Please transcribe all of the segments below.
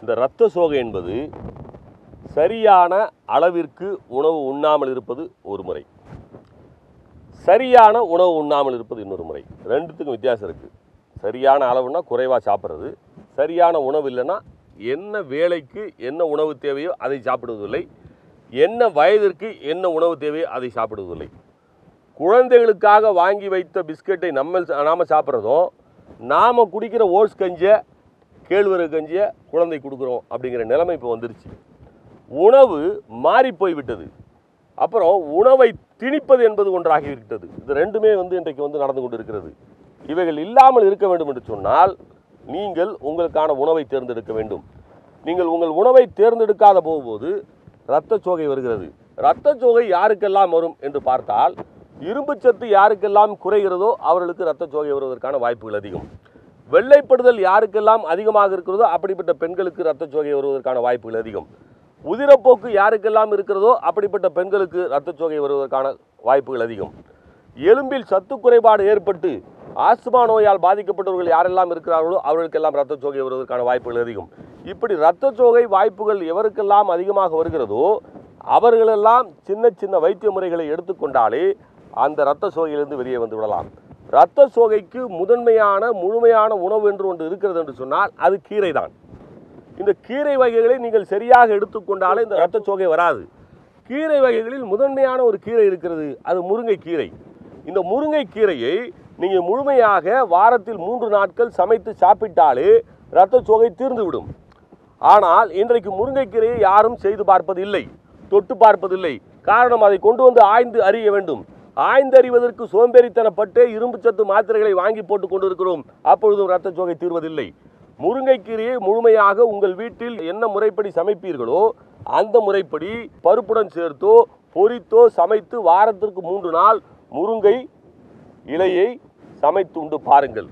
இந்த இரத்த சோகை என்பது சரியான அளவிற்கு உணவு உண்ணாமல் இருப்பது ஒரு முறை. சரியான உணவு உண்ணாமல் இருப்பது இன்னொரு முறை. ரெண்டுத்துக்கும் வித்தியாசம் இருக்குது சரியான அளவுனா குறைவாக சாப்பிட்றது. சரியான உணவு இல்லைன்னா என்ன வேலைக்கு என்ன உணவு தேவையோ அதை சாப்பிடுவதில்லை. என்ன வயதிற்கு என்ன உணவு தேவையோ அதை சாப்பிடுவதில்லை. குழந்தைகளுக்காக வாங்கி வைத்த பிஸ்கெட்டை நம்ம நாம் சாப்பிட்றதும் நாம் குடிக்கிற ஓட்ஸ் கஞ்சியை கேழ்வரகு கஞ்சியை குழந்தை கொடுக்குறோம் அப்படிங்கிற நிலைமை இப்போ வந்துருச்சு. உணவு மாறி விட்டது அப்புறம் உணவை திணிப்பது என்பது ஒன்றாகி இருக்கிறது இது ரெண்டுமே வந்து இன்றைக்கு வந்து நடந்து கொண்டு இருக்கிறது இவைகள் இல்லாமல் இருக்க வேண்டும் என்று சொன்னால் நீங்கள் உங்களுக்கான உணவை தேர்ந்தெடுக்க வேண்டும். நீங்கள் உங்கள் உணவை தேர்ந்தெடுக்காத போகும்போது இரத்த சோகை வருகிறது. இரத்த சோகை யாருக்கெல்லாம் வரும் என்று பார்த்தால் இரும்புச்சத்து யாருக்கெல்லாம் குறைகிறதோ அவர்களுக்கு இரத்த சோகை வருவதற்கான வாய்ப்புகள் அதிகம். வெள்ளைப்படுதல் யாருக்கெல்லாம் அதிகமாக இருக்கிறதோ அப்படிப்பட்ட பெண்களுக்கு ரத்த சோகை வருவதற்கான வாய்ப்புகள் அதிகம். உதிரப்போக்கு யாருக்கெல்லாம் இருக்கிறதோ அப்படிப்பட்ட பெண்களுக்கு இரத்த சோகை வருவதற்கான வாய்ப்புகள் அதிகம். எலும்பில் சத்து குறைபாடு ஏற்பட்டு ஆஸ்துமா நோயால் பாதிக்கப்பட்டவர்கள் யாரெல்லாம் இருக்கிறார்களோ அவர்களுக்கெல்லாம் இரத்த சோகை வருவதற்கான வாய்ப்புகள் அதிகம். இப்படி இரத்த சோகை வாய்ப்புகள் எவருக்கெல்லாம் அதிகமாக வருகிறதோ அவர்களெல்லாம் சின்ன சின்ன வைத்திய முறைகளை எடுத்துக்கொண்டாலே அந்த இரத்த சோகையிலிருந்து வெளியே வந்து விடலாம். இரத்த சோகைக்கு முதன்மையான முழுமையான உணவு என்று ஒன்று இருக்கிறது என்று சொன்னால் அது கீரை தான் இந்த கீரை வகைகளை நீங்கள் சரியாக எடுத்துக்கொண்டாலே இந்த இரத்த சோகை வராது. கீரை வகைகளில் முதன்மையான ஒரு கீரை இருக்கிறது அது முருங்கை கீரை. இந்த முருங்கை கீரையை நீங்கள் முழுமையாக வாரத்தில் மூன்று நாட்கள் சமைத்து சாப்பிட்டாலே இரத்த சோகை தீர்ந்துவிடும். ஆனால் இன்றைக்கு முருங்கைக்கீரையை யாரும் செய்து பார்ப்பதில்லை தொட்டு பார்ப்பதில்லை. காரணம் அதை கொண்டு வந்து ஆய்ந்து அறிய வேண்டும். ஆய்ந்தறிவதற்கு சோம்பேறித்தனப்பட்டு இரும்பு சத்து மாத்திரைகளை வாங்கி போட்டுக் கொண்டிருக்கிறோம். அப்பொழுதும் இரத்த சோகை தீர்வதில்லை. முருங்கைக்கீரையை முழுமையாக உங்கள் வீட்டில் என்ன முறைப்படி சமைப்பீர்களோ அந்த முறைப்படி பருப்புடன் சேர்த்தோ பொரித்தோ சமைத்து வாரத்திற்கு மூன்று நாள் முருங்கை இலையை சமைத்து உண்டு பாருங்கள்.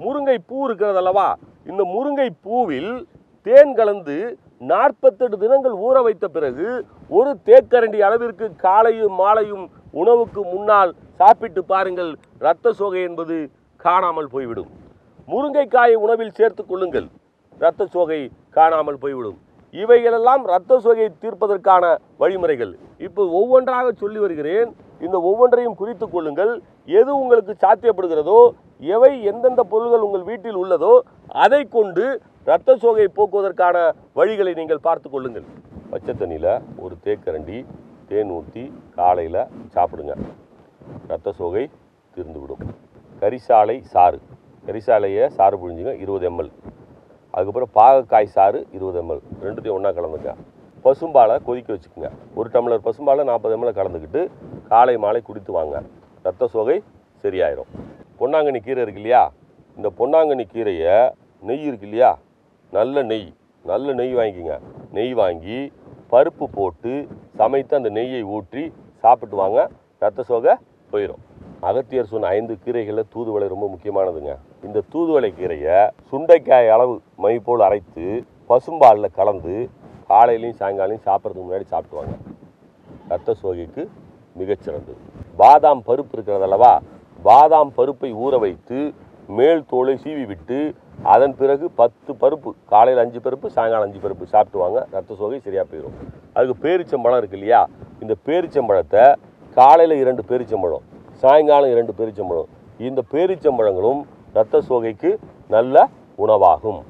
முருங்கை பூ இருக்கிறது அல்லவா இந்த முருங்கை பூவில் தேன் கலந்து நாற்பத்தெட்டு தினங்கள் ஊற வைத்த பிறகு ஒரு தேக்கரண்டி அளவிற்கு காலையும் மாலையும் உணவுக்கு முன்னால் சாப்பிட்டு பாருங்கள். இரத்த சோகை என்பது காணாமல் போய்விடும். முருங்கைக்காயை உணவில் சேர்த்து கொள்ளுங்கள். இரத்த சோகை காணாமல் போய்விடும். இவைகளெல்லாம் இரத்த சோகையை தீர்ப்பதற்கான வழிமுறைகள். இப்போ ஒவ்வொன்றாக சொல்லி வருகிறேன். இந்த ஒவ்வொன்றையும் குறித்து கொள்ளுங்கள். எது உங்களுக்கு சாத்தியப்படுகிறதோ எவை எந்தெந்த பொருள்கள் உங்கள் வீட்டில் உள்ளதோ அதை கொண்டு ரத்த சோகையை போக்குவதற்கான வழிகளை நீங்கள் பார்த்து கொள்ளுங்கள். பச்சை தண்ணியில் ஒரு தேக்கரண்டி தேன் ஊற்றி காலையில் சாப்பிடுங்க. ரத்த சோகை தீர்ந்துவிடும். கரிசாலை சாறு. கரிசாலையை சாறு புழிஞ்சுங்க இருபது எம்எல். அதுக்கப்புறம் பாகக்காய் சாறு இருபது எம்எல். ரெண்டுத்தையும் ஒன்றா கலந்துங்க. பசும்பாலை கொதிக்க வச்சுக்கோங்க. ஒரு டம்ளர் பசும்பாலை நாற்பது எம்எல் கலந்துக்கிட்டு காலை மாலை குடித்து வாங்க. ரத்த சோகை சரியாயிரும். பொன்னாங்கண்ணி கீரை இருக்கு இல்லையா? இந்த பொன்னாங்கண்ணி கீரையை நெய் இருக்கு இல்லையா? நல்ல நெய் நல்ல நெய் வாங்கிக்கோங்க. நெய் வாங்கி பருப்பு போட்டு சமைத்து அந்த நெய்யை ஊற்றி சாப்பிட்டு வாங்க. ரத்த சோகை போயிடும் அகத்தியர் சொன்ன ஐந்து கீரைகளில் தூதுவளை ரொம்ப முக்கியமானதுங்க. இந்த தூதுவளை கீரையை சுண்டைக்காய் அளவு மை போல் அரைத்து பசும்பாலில் கலந்து காலையிலையும் சாயங்காலையும் சாப்பிட்றதுக்கு முன்னாடி சாப்பிட்டுவாங்க ரத்த சோகைக்கு மிகச்சிறந்தது. பாதாம் பருப்பு இருக்கிறது அல்லவா? பாதாம் பருப்பை ஊற வைத்து மேல் தோலை சீவி விட்டு அதன் பிறகு பத்து பருப்பு காலையில் அஞ்சு பருப்பு சாயங்காலம் அஞ்சு பருப்பு சாப்பிட்டுவாங்க. ரத்த சோகை சரியாக போயிடும் அதுக்கு பேரிச்சம்பழம் இருக்கு இல்லையா? இந்த பேரிச்சம்பழத்தை காலையில் இரண்டு பேரிச்சம்பழம் சாயங்காலம் இரண்டு பேரிச்சம்பழம். இந்த பேரிச்சம்பழங்களும் இரத்த சோகைக்கு நல்ல உணவாகும்.